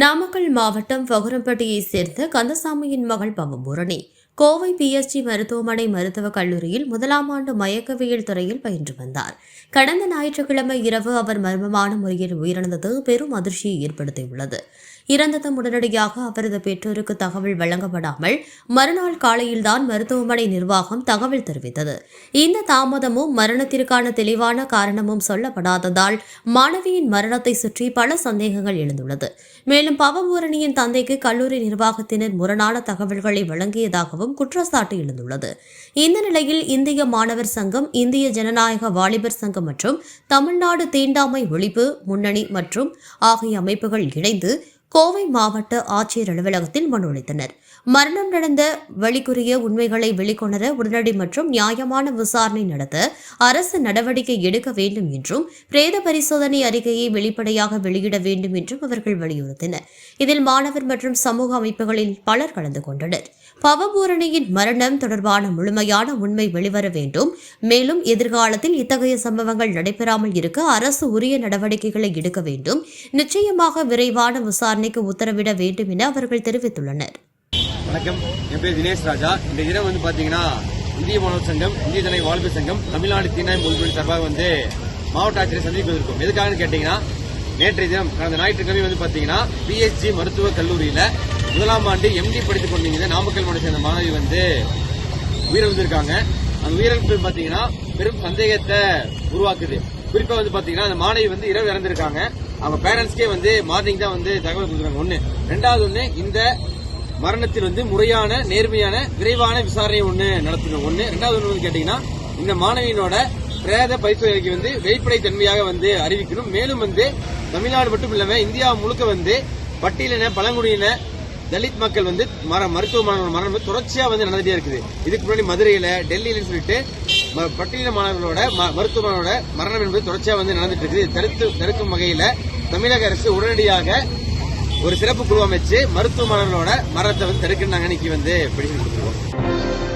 நாமக்கல் மாவட்டம் பகுரம்பட்டியைச் சேர்ந்த கந்தசாமியின் மகள் பவபூரணி கோவை பிஎஸ்ஜி மருத்துவமனை மருத்துவக் கல்லூரியில் முதலாம் ஆண்டு மயக்கவியல் துறையில் பயின்று வந்தார். கடந்த ஞாயிற்றுக்கிழமை இரவு அவர் மர்மமான முறையில் உயிரிழந்தது பெரும் அதிர்ச்சியை ஏற்படுத்தியுள்ளது. இறந்ததும் உடனடியாக அவரது பெற்றோருக்கு தகவல் வழங்கப்படாமல் மறுநாள் காலையில்தான் மருத்துவமனை நிர்வாகம் தகவல் தெரிவித்தது. இந்த தாமதமும் மரணத்திற்கான தெளிவான காரணமும் சொல்லப்படாததால் மாணவியின் மரணத்தை சுற்றி பல சந்தேகங்கள் எழுந்துள்ளது. மேலும் பவபூரணியின் தந்தைக்கு கல்லூரி நிர்வாகத்தினர் முரணான தகவல்களை வழங்கியதாகவும் குற்றச்சாட்டு எழுந்துள்ளது. இந்த நிலையில் இந்திய மாணவர் சங்கம் இந்திய ஜனநாயக வாலிபர் சங்கம் மற்றும் தமிழ்நாடு தீண்டாமை ஒழிப்பு முன்னணி மற்றும் ஆகிய அமைப்புகள் இணைந்து கோவை மாவட்ட ஆட்சியர் அலுவலகத்தில் மனு அளித்தனர். மரணம் நடந்த வழிக்குரிய உண்மைகளை வெளிக்கொணர உடனடி மற்றும் நியாயமான விசாரணை நடத்த அரசு நடவடிக்கை எடுக்க வேண்டும் என்றும் பிரேத பரிசோதனை அறிக்கையை வெளிப்படையாக வெளியிட வேண்டும் என்றும் அவர்கள் வலியுறுத்தினர். இதில் மாணவர் மற்றும் சமூக அமைப்புகளில் பலர் கலந்து கொண்டனர். பவபூரணியின் மரணம் தொடர்பான முழுமையான உண்மை வெளிவர வேண்டும். மேலும் எதிர்காலத்தில் இத்தகைய சம்பவங்கள் நடைபெறாமல் இருக்க அரசு உரிய நடவடிக்கைகளை எடுக்க வேண்டும். நிச்சயமாக விரைவான விசாரணைக்கு உத்தரவிட வேண்டும் என அவர்கள் தெரிவித்துள்ளனர். வணக்கம். என் பேர் தினேஷ் ராஜா. இந்த தினம் வந்து பாத்தீங்கன்னா இந்திய மாணவர் சங்கம் இந்திய ஜனை வாழ்வு சங்கம் தமிழ்நாடு தீனாய் மொழிபொழி சார்பாக வந்து மாவட்ட ஆட்சியரை சந்திப்பதற்கும் எதுக்காகன்னு கேட்டீங்கன்னா நேற்றைய தினம் கடந்த ஞாயிற்றுக்கிழமை வந்து பாத்தீங்கன்னா பிஎஸ்ஜி மருத்துவக் கல்லூரியில முதலாம் ஆண்டு எம்டி படித்துக் கொண்டிருந்த நாமக்கல் மாவட்டத்தை சேர்ந்த மாணவி வந்து உயிரிழந்திருக்காங்க. அந்த உயிரிழப்பு பாத்தீங்கன்னா பெரும் சந்தேகத்தை உருவாக்குது. குறிப்பா வந்து பாத்தீங்கன்னா அந்த மாணவி வந்து இரவு இறந்திருக்காங்க. அவங்க பேரண்ட்ஸ்க்கே வந்து மார்னிங் தான் வந்து தகவல் கொடுக்குறாங்க. ஒண்ணு. ரெண்டாவது ஒண்ணு இந்த மரணத்தில் வந்து முறையான நேர்மையான விரைவான விசாரணை ஒண்ணு நடத்தணும் ஒண்ணு. ரெண்டாவது ஒண்ணு வந்து கேட்டீங்கன்னா இந்த மாணவியினோட பிரேத பரிசோதனைக்கு வந்து வெளிப்படை தன்மையாக வந்து அறிவிக்கணும். மேலும் வந்து தமிழ்நாடு மட்டும் இல்லாம இந்தியா முழுக்க வந்து பட்டியலின பழங்குடியின தலித் மக்கள் வந்து மர மருத்துவ மாணவர்கள் மரணம் வந்து தொடர்ச்சியா வந்து நடந்துட்டே இருக்குது. இதுக்கு முன்னாடி மதுரையில டெல்லியில சொல்லிட்டு ம- மாணவர்களோட ம- மருத்துவ மாணவரோட மரணம் என்பது தொடர்ச்சியா வந்து நடந்துட்டு இருக்குது. தடுத்து தடுக்கும் வகையில தமிழக அரசு உடனடியாக ஒரு சிறப்பு குழு அமைச்சு மருத்துவ மாணவர்களோட மரணத்தை வந்து தடுக்கிறாங்க நாங்க இன்னைக்கு வந்து பிடிச்சு கொடுத்துருவோம்